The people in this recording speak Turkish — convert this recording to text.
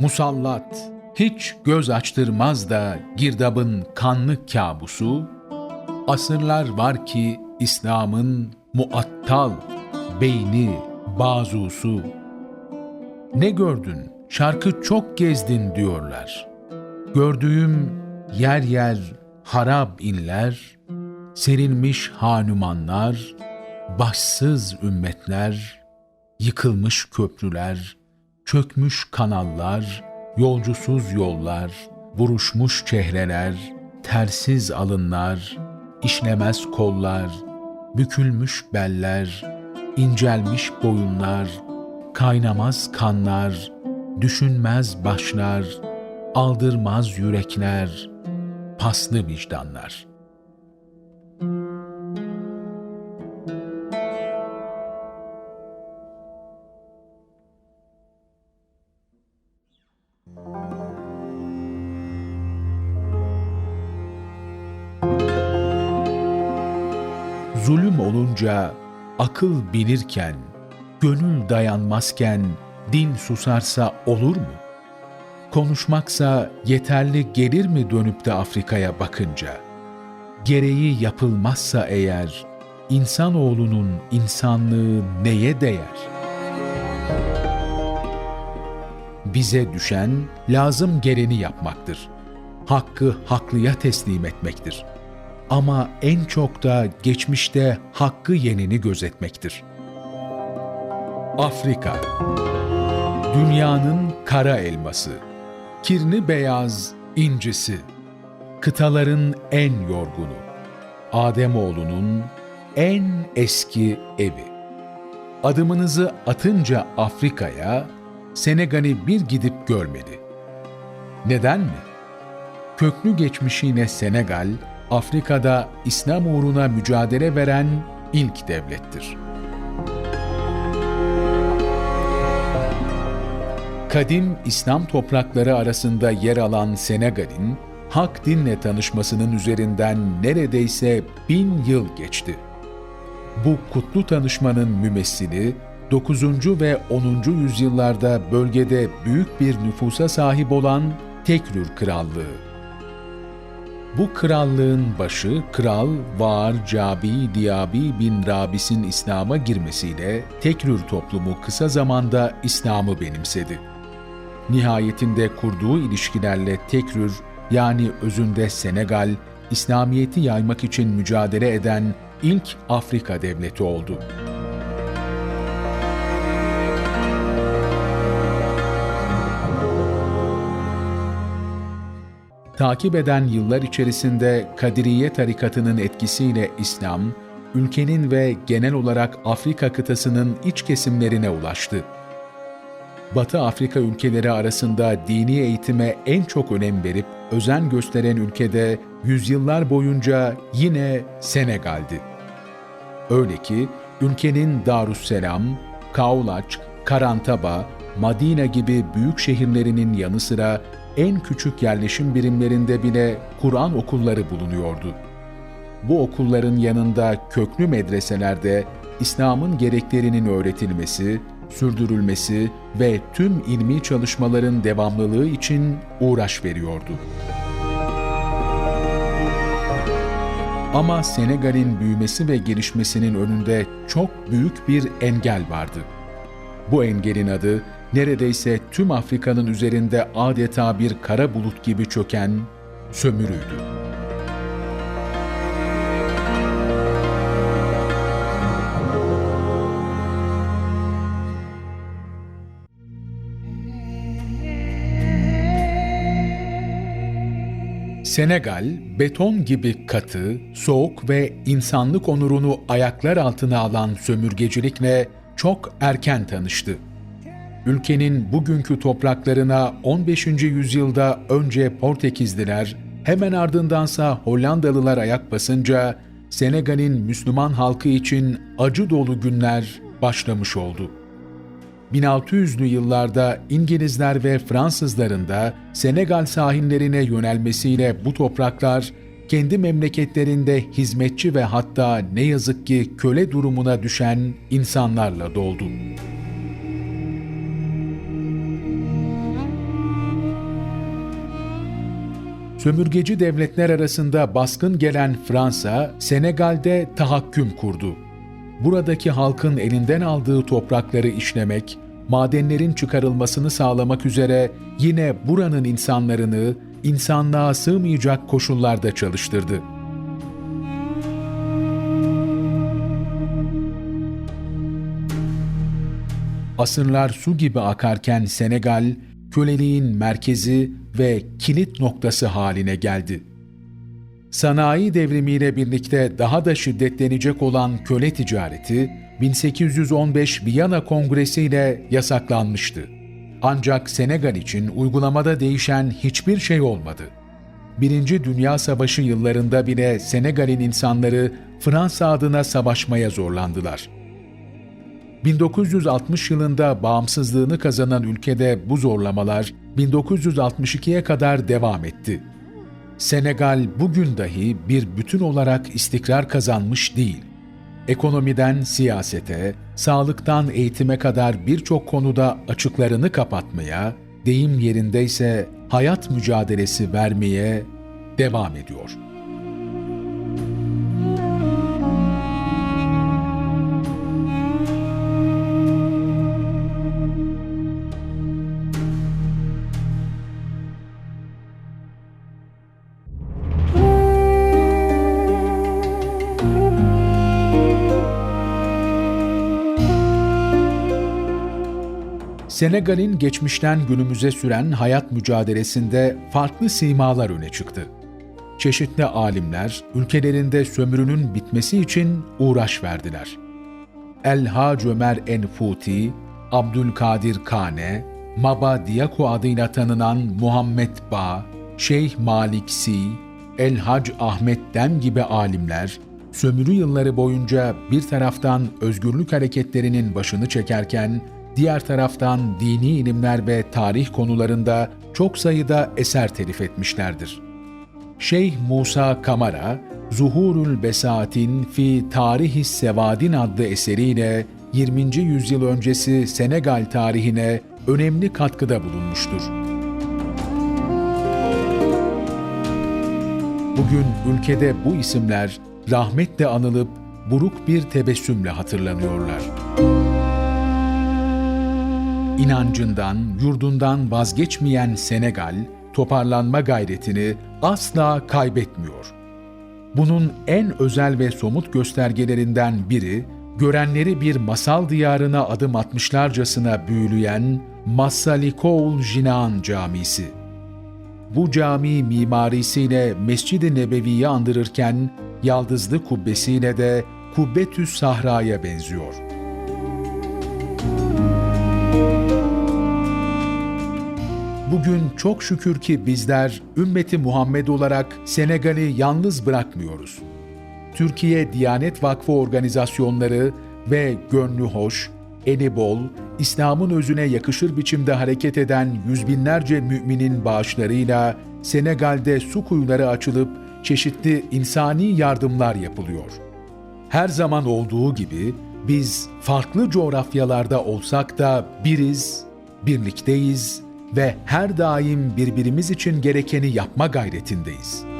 musallat, hiç göz açtırmaz da girdabın kanlı kabusu, asırlar var ki İslam'ın muattal, beyni, bazusu. Ne gördün, şarkı çok gezdin diyorlar. Gördüğüm yer yer harap inler, serilmiş hanumanlar, başsız ümmetler, yıkılmış köprüler, çökmüş kanallar, yolcusuz yollar, buruşmuş çehreler, tersiz alınlar, işlemez kollar, bükülmüş beller, incelmiş boyunlar, kaynamaz kanlar, düşünmez başlar, aldırmaz yürekler, paslı vicdanlar. Zulüm olunca akıl bilirken, gönül dayanmazken din susarsa olur mu? Konuşmaksa yeterli gelir mi dönüp de Afrika'ya bakınca? Gereği yapılmazsa eğer, insanoğlunun insanlığı neye değer? Bize düşen lazım geleni yapmaktır. Hakkı haklıya teslim etmektir. Ama en çok da geçmişte hakkı yenini gözetmektir. Afrika Dünyanın kara elması kirli beyaz incisi, kıtaların en yorgunu, Ademoğlunun en eski evi. Adımınızı atınca Afrika'ya, Senegal'i bir gidip görmedi. Neden mi? Köklü geçmişine Senegal, Afrika'da İslam uğruna mücadele veren ilk devlettir. Kadim İslam toprakları arasında yer alan Senegal'in, hak dinle tanışmasının üzerinden neredeyse bin yıl geçti. Bu kutlu tanışmanın mümessili, 9. ve 10. yüzyıllarda bölgede büyük bir nüfusa sahip olan Tekrür Krallığı. Bu krallığın başı Kral Var Cabi Diabi bin Rabis'in İslam'a girmesiyle Tekrür toplumu kısa zamanda İslam'ı benimsedi. Nihayetinde kurduğu ilişkilerle Tekrür yani özünde Senegal, İslamiyet'i yaymak için mücadele eden ilk Afrika devleti oldu. Takip eden yıllar içerisinde Kadiriye tarikatının etkisiyle İslam, ülkenin ve genel olarak Afrika kıtasının iç kesimlerine ulaştı. Batı Afrika ülkeleri arasında dini eğitime en çok önem verip özen gösteren ülkede yüzyıllar boyunca yine Senegal'di. Öyle ki ülkenin Darüsselam, Kaulaç, Karantaba, Madina gibi büyük şehirlerinin yanı sıra en küçük yerleşim birimlerinde bile Kur'an okulları bulunuyordu. Bu okulların yanında köklü medreselerde İslam'ın gereklerinin öğretilmesi, sürdürülmesi ve tüm ilmi çalışmaların devamlılığı için uğraş veriyordu. Ama Senegal'in büyümesi ve gelişmesinin önünde çok büyük bir engel vardı. Bu engelin adı neredeyse tüm Afrika'nın üzerinde adeta bir kara bulut gibi çöken sömürüydü. Senegal, beton gibi katı, soğuk ve insanlık onurunu ayaklar altına alan sömürgecilikle çok erken tanıştı. Ülkenin bugünkü topraklarına 15. yüzyılda önce Portekizliler, hemen ardındansa Hollandalılar ayak basınca Senegal'in Müslüman halkı için acı dolu günler başlamış oldu. 1600'lü yıllarda İngilizler ve Fransızların da Senegal sahillerine yönelmesiyle bu topraklar kendi memleketlerinde hizmetçi ve hatta ne yazık ki köle durumuna düşen insanlarla doldu. Sömürgeci devletler arasında baskın gelen Fransa, Senegal'de tahakküm kurdu. Buradaki halkın elinden aldığı toprakları işlemek, madenlerin çıkarılmasını sağlamak üzere yine buranın insanlarını insanlığa sığmayacak koşullarda çalıştırdı. Asırlar su gibi akarken Senegal, köleliğin merkezi ve kilit noktası haline geldi. Sanayi devrimiyle birlikte daha da şiddetlenecek olan köle ticareti, 1815 Viyana Kongresi ile yasaklanmıştı. Ancak Senegal için uygulamada değişen hiçbir şey olmadı. Birinci Dünya Savaşı yıllarında bile Senegal'in insanları Fransa adına savaşmaya zorlandılar. 1960 yılında bağımsızlığını kazanan ülkede bu zorlamalar 1962'ye kadar devam etti. Senegal bugün dahi bir bütün olarak istikrar kazanmış değil. Ekonomiden siyasete, sağlıktan eğitime kadar birçok konuda açıklarını kapatmaya, deyim yerindeyse hayat mücadelesi vermeye devam ediyor. Senegal'in geçmişten günümüze süren hayat mücadelesinde farklı simalar öne çıktı. Çeşitli alimler ülkelerinde sömürünün bitmesi için uğraş verdiler. El-Hac Ömer Enfuti, Abdülkadir Kane, Maba Diyaku adıyla tanınan Muhammed Ba, Şeyh Malik Si, El-Hac Ahmet Dem gibi alimler, sömürü yılları boyunca bir taraftan özgürlük hareketlerinin başını çekerken, diğer taraftan dini ilimler ve tarih konularında çok sayıda eser telif etmişlerdir. Şeyh Musa Kamara, Zuhurul Besatin fi Tarihi Sevadin adlı eseriyle 20. yüzyıl öncesi Senegal tarihine önemli katkıda bulunmuştur. Bugün ülkede bu isimler rahmetle anılıp buruk bir tebessümle hatırlanıyorlar. İnancından, yurdundan vazgeçmeyen Senegal, toparlanma gayretini asla kaybetmiyor. Bunun en özel ve somut göstergelerinden biri, görenleri bir masal diyarına adım atmışlarcasına büyüleyen Massalikoul Jinan Camisi. Bu cami mimarisiyle Mescid-i Nebevi'yi andırırken, yaldızlı kubbesiyle de Kubbetüs Sahra'ya benziyor. Bugün çok şükür ki bizler ümmeti Muhammed olarak Senegal'i yalnız bırakmıyoruz. Türkiye Diyanet Vakfı organizasyonları ve gönlü hoş, eli bol, İslam'ın özüne yakışır biçimde hareket eden yüz binlerce müminin bağışlarıyla Senegal'de su kuyuları açılıp çeşitli insani yardımlar yapılıyor. Her zaman olduğu gibi biz farklı coğrafyalarda olsak da biriz, birlikteyiz ve her daim birbirimiz için gerekeni yapma gayretindeyiz.''